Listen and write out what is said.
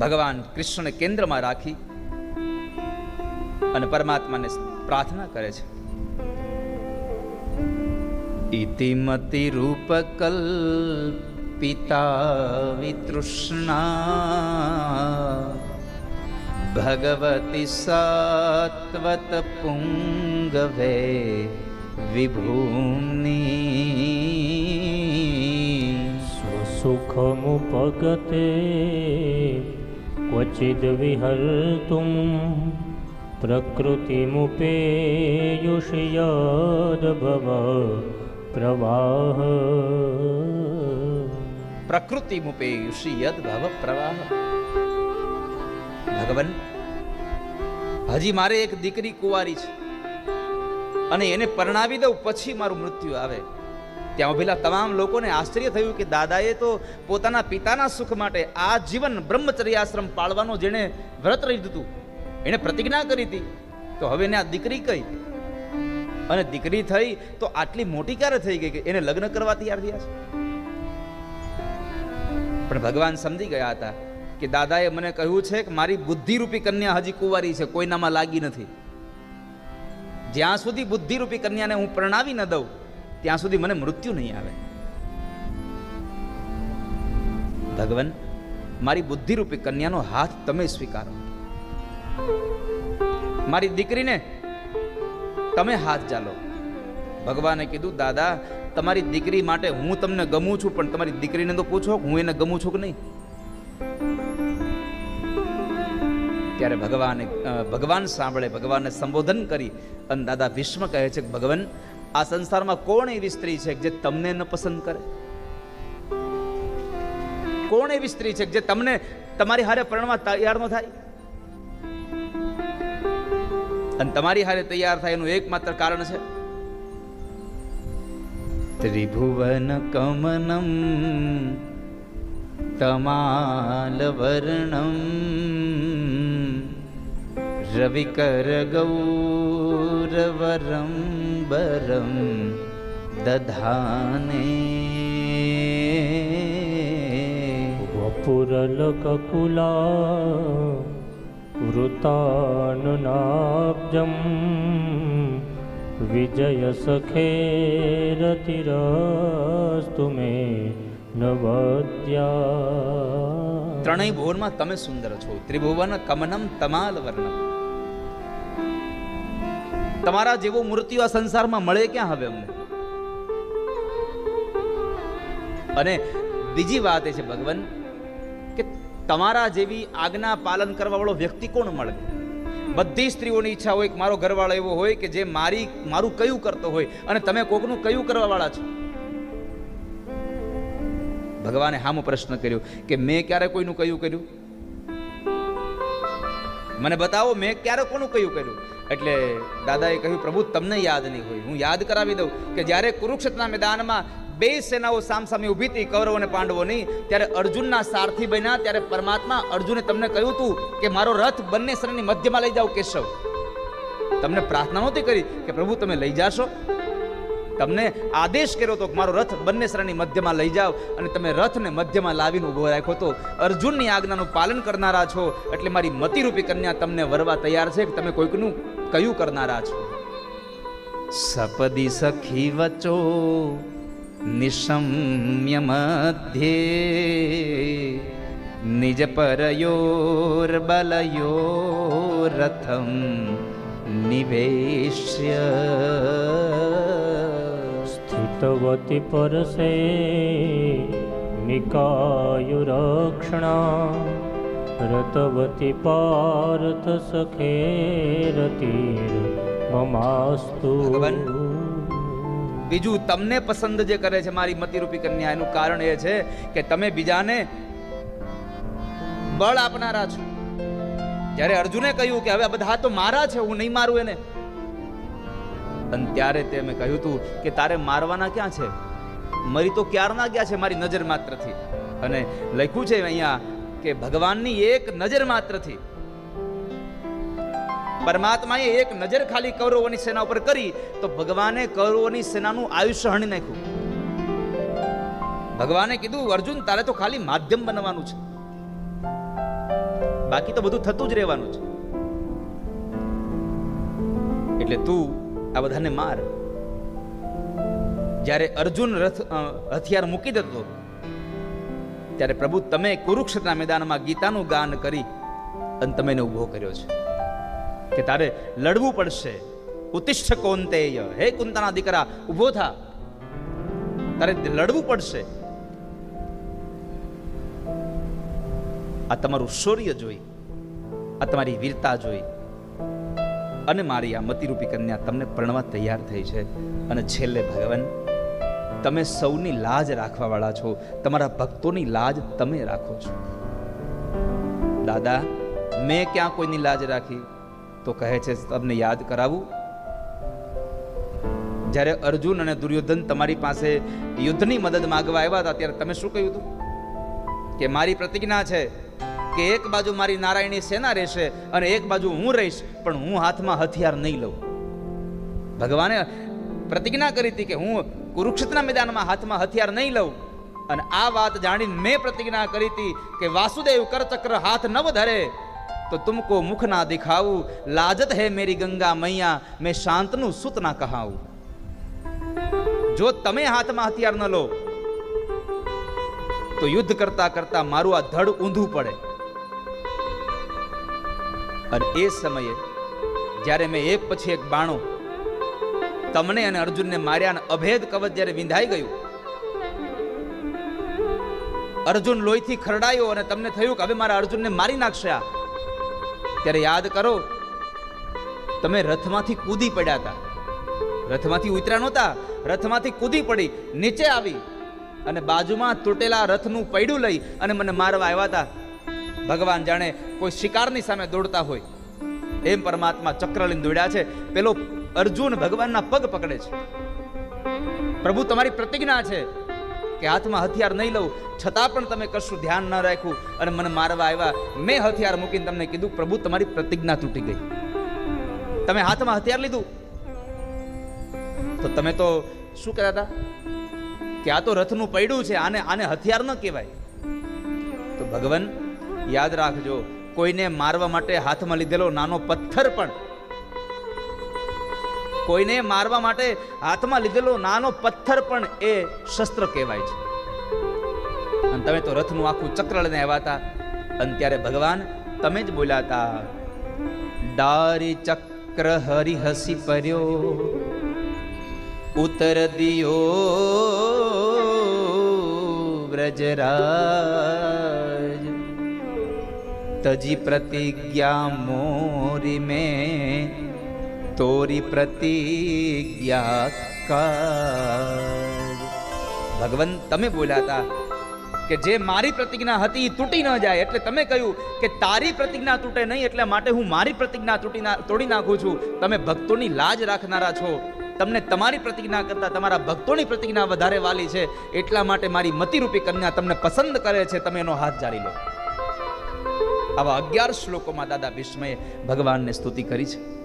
ભગવાન કૃષ્ણને કેન્દ્રમાં રાખી અને પરમાત્માને પ્રાર્થના કરે છે. ઇતિમતિ રૂપકલ પિતા વિતૃષ્ણા ભગવતી સાત્વત પુંગવે વિભૂમની સુખમુપગતે क्वचिद्विहर्तुं प्रकृतिमुपेयुषि यद्भव प्रवाह પ્રકૃતિ મુપે યુષી યદ ભવ પ્રવાહ ભગવાન હજી મારે એક દીકરી કુંવારી છે અને એને પરણાવી દઉં પછી મારું મૃત્યુ આવે ત્યાં ઉભેલા તમામ લોકોને આશ્ચર્ય થયું કે દાદાએ તો પોતાના પિતાના સુખ માટે આ જીવન બ્રહ્મચર્યાશ્રમ પાળવાનો જેણે વ્રત રહી દીધું એણે પ્રતિજ્ઞા કરી હતી. તો હવે એને આ દીકરી કઈ? અને દીકરી થઈ તો આટલી મોટી ક્યારે થઈ ગઈ કે એને લગ્ન કરવા તૈયાર થયા છે? પણ ભગવાન સમજી ગયા હતા કે દાદાએ મને કહ્યું છે કે મારી બુદ્ધિરૂપી કન્યા હજી કુંવારી છે, કોઈનામાં લાગી નથી. જ્યાં સુધી બુદ્ધિરૂપી કન્યાને હું પ્રણાવી ન દઉં ત્યાં સુધી મને મૃત્યુ નહીં આવે. ભગવાન, મારી બુદ્ધિરૂપી કન્યાનો હાથ તમે સ્વીકારો. મારી દીકરીને તમે હાથ ચાલો. ભગવાને કીધું, દાદા, તમારી દીકરી માટે હું તમને ગમું છું, પણ તમારી દીકરીને તો પૂછો, હું એને ગમું છું કે નહીં? ત્યારે ભગવાને ભગવાન સાંભળે, ભગવાનને સંબોધન કરી, અને દાદા ભીષ્મ કહે છે કે, ભગવાન આ સંસારમાં કોણ એવી સ્ત્રી છે જે તમને ન પસંદ કરે? કોણ એવી સ્ત્રી છે જે તમને તમારી હારે પરણવા તૈયાર ન થાય? અને તમારી હારે તૈયાર થાય એનું એકમાત્ર કારણ છે? ત્રિભુવન કમનમ તમાલવર્ણમ રવિકર ગૌરવરમ બરમ દધાને वपुरलककुला वृतानुनाब्जं विजयसखेरतिरस्तु मे नवद्या ત્રણેય ભુવનમાં તમે સુંદર છો ત્રિભુવન કમનમ તમાલ વર્ણમ તમારા જેવો મૃત્યુ આ સંસારમાં મળે ક્યાં હવે અમને? અને બીજી વાત એ છે, ભગવાન, કે તમારા જેવી આજ્ઞા પાલન કરવાવાળો વ્યક્તિ કોણ મળે? બધી સ્ત્રીઓની ઈચ્છા હોય કે મારો ઘરવાળો એવો હોય કે જે મારી, મારું કયું કરતો હોય અને તમે કોકનું કયું કરવાવાળા છો? ભગવાને હામો પ્રશ્ન કર્યો કે મેં ક્યારે કોઈનું કયું કર્યું? મને બતાવો, મેં ક્યારે કોનું કયું કર્યું? એટલે દાદાએ કહ્યું, પ્રભુ, તમને યાદ નહીં હોય. હું યાદ કરાવી દઉં કે જ્યારે કુરુક્ષેત્રના મેદાનમાં બે સેનાઓ સામસામે ઊભી હતી, કૌરવ અને પાંડવોની ત્યારે અર્જુનના સારથી બન્યા, ત્યારે પરમાત્મા અર્જુને તમને કહ્યું હતું કે મારો રથ બંને સેનાની મધ્યમાં લઈ જાઓ, કેશવ. તમને પ્રાર્થના નહોતી કરી કે, પ્રભુ, તમે લઈ જાશો? તમને આદેશ કર્યો હતો કે મારો રથ બંને શરણની મધ્યમાં લઈ જાઓ અને તમે રથને મધ્યમાં લાવીને ઊભો રાખ્યો તો અર્જુનની આજ્ઞાનું પાલન કરનારા છો. એટલે મારી મતિરૂપી કન્યા તમને વરવા તૈયાર છે કે તમે કોઈકનું કયું કરનારા છો? સપદી સખી વચો નિશમ્ય મધ્યે નિજ પરયોર્બલયોરથમ નિવેશ્ય. સ્થિતવતી પરસે નિકાયુરક્ષણા રતવતી પાર્થ સખેરતીર મમાસ્તુ. બીજું તમને પસંદ જે કરે છે મારી મતિરૂપી કન્યા, એનું કારણ એ છે કે તમે બીજાને બળ આપનારા છો. ત્યારે અર્જુને કહ્યું કે હવે આ બધા તો મારા છે, હું નહીં મારું એને. અને ત્યારે તે મેં કહ્યું હતું કે તારે મારવાના ક્યાં છે? મરી તો ક્યારના ગયા છે મારી નજર માત્રથી? અને લખ્યું છે અહીંયા કે ભગવાનની એક નજર માત્રથી પરમાત્માએ એક નજર ખાલી કૌરવોની સેના ઉપર કરી, તો ભગવાને કૌરવોની સેનાનું આયુષ્ય હણી નાખ્યું. ભગવાને કીધું, અર્જુન, તારે તો ખાલી માધ્યમ બનવાનું છે. બાકી તો બધું થતું જ રહેવાનું છે. એટલે તું આ બધાને માર. જ્યારે અર્જુન રથ હથિયાર મૂકી દેતો ત્યારે પ્રભુ, તમે કુરુક્ષેત્રના મેદાનમાં ગીતાનું ગાન કરી અને તમે એને ઊભો કર્યો છે. કે તારે લડવું પડશે. ઉતિષ્ઠ કોંતેય હે કુંતાના દીકરા, ઊભો થા. તારે લડવું પડશે. આ તમારું શૌર્ય જોઈ, આ તમારી વીરતા જોઈ અને મારી આ મતિરૂપી કન્યા તમને પરણવા તૈયાર થઈ છે. અને છેલ્લે ભગવાન તમે સૌની લાજ રાખવાવાળા છો. તમારા ભક્તોની લાજ તમે રાખો છો. દાદા, મેં ક્યાં કોઈની લાજ રાખી? તો કહે છે, તમને યાદ કરાવું? જ્યારે અર્જુન અને દુર્યોધન તમારી પાસે યુદ્ધની મદદ માંગવા આવ્યા હતા, ત્યારે તમે શું કહ્યું હતું? કે મારી પ્રતિજ્ઞા છે કે એક બાજુ મારી નારાયણી સેના રહેશે અને એક બાજુ હું રહીશ, પણ હું હાથમાં હથિયાર નહીં લઉં. ભગવાને પ્રતિજ્ઞા કરી હતી કે હું કુરુક્ષેત્રના મેદાનમાં હાથમાં હથિયાર નહીં લઉં. અને આ વાત જાણીને મેં પ્રતિજ્ઞા કરી હતી કે વાસુદેવ કરચક્ર હાથ ન ધરે તો તુમકો મુખ ના દિખાવું. લાજત હે મેરી ગંગા મૈયા, મેં શાંતનું સુત ના કહાવું. જો તમે હાથમાં હથિયાર ન લો, તો યુદ્ધ કરતા કરતા મારું આ ધડ ઊંધું પડે. અને એ સમયે જ્યારે મેં એક પછી એક બાણો તમને અને અર્જુનને માર્યા અને અભેદ કવચ જ્યારે વિંધાઈ ગયું, અર્જુન લોહીથી ખરડાયો અને તમને થયું કે હવે મારા અર્જુનને મારી નાખશે આ. ત્યારે યાદ કરો, તમે રથમાંથી કૂદી પડ્યા હતા. રથમાંથી ઉતર્યા નહોતા, રથમાંથી કૂદી પડી, નીચે આવી અને બાજુમાં તૂટેલા રથનું પૈડું લઈ અને મને મારવા આવ્યા હતા. ભગવાન જાણે કોઈ શિકારની સામે દોડતા હોય. એમ પરમાત્મા ચક્ર લઈને દોડ્યા છે. પેલો અર્જુન ભગવાનના પગ પકડે છે. પ્રભુ, તમારી પ્રતિજ્ઞા છે કે હાથમાં હથિયાર નહીં લઉં, છતાં પણ તમે કશું ધ્યાન ન રાખ્યું અને મને મારવા આવ્યા. મેં હથિયાર મૂકીને તમને કીધું, પ્રભુ, તમારી પ્રતિજ્ઞા તૂટી ગઈ. તમે હાથમાં હથિયાર લીધું? તો તમે તો શું કહેતા હતા? કે આ તો રથનું પૈડું છે, આને આને હથિયાર ન કહેવાય. તો ભગવાન, યાદ રાખજો, કોઈને મારવા માટે હાથમાં લીધેલો નાનો પથ્થર પણ કોઈને મારવા માટે હાથમાં લીધેલો નાનો પથ્થર પણ એ શસ્ત્ર કહેવાય છે. અને તમે તો રથનું આખું ચક્ર લઈને આવ્યા હતા. અને ત્યારે ભગવાન તમે જ બોલ્યા હતા, ડારી ચક્ર હરી હસી પર્યો ઉતર દિયો વ્રજરાજ. તજી પ્રતિજ્ઞા મોરી મેં તોરી પ્રતિજ્ઞા કર ભગવાન તમે બોલ્યા હતા કે જે મારી પ્રતિજ્ઞા હતી તૂટી ન જાય. એટલે તમે કહ્યું કે તારી પ્રતિજ્ઞા તૂટે નહીં, એટલે માટે હું મારી પ્રતિજ્ઞા તૂટી તોડી નાખું છું. તમે ભક્તોની લાજ રાખનારા છો. તમને તમારી પ્રતિજ્ઞા કરતા તમારા ભક્તોની પ્રતિજ્ઞા વધારે વાલી છે. એટલા માટે મારી મતિરૂપી કન્યા તમને પસંદ કરે છે. તમે એનો હાથ જારી લો. આવા અગિયાર શ્લોકોમાં દાદા ભીષ્મએ ભગવાનને સ્તુતિ કરી છે.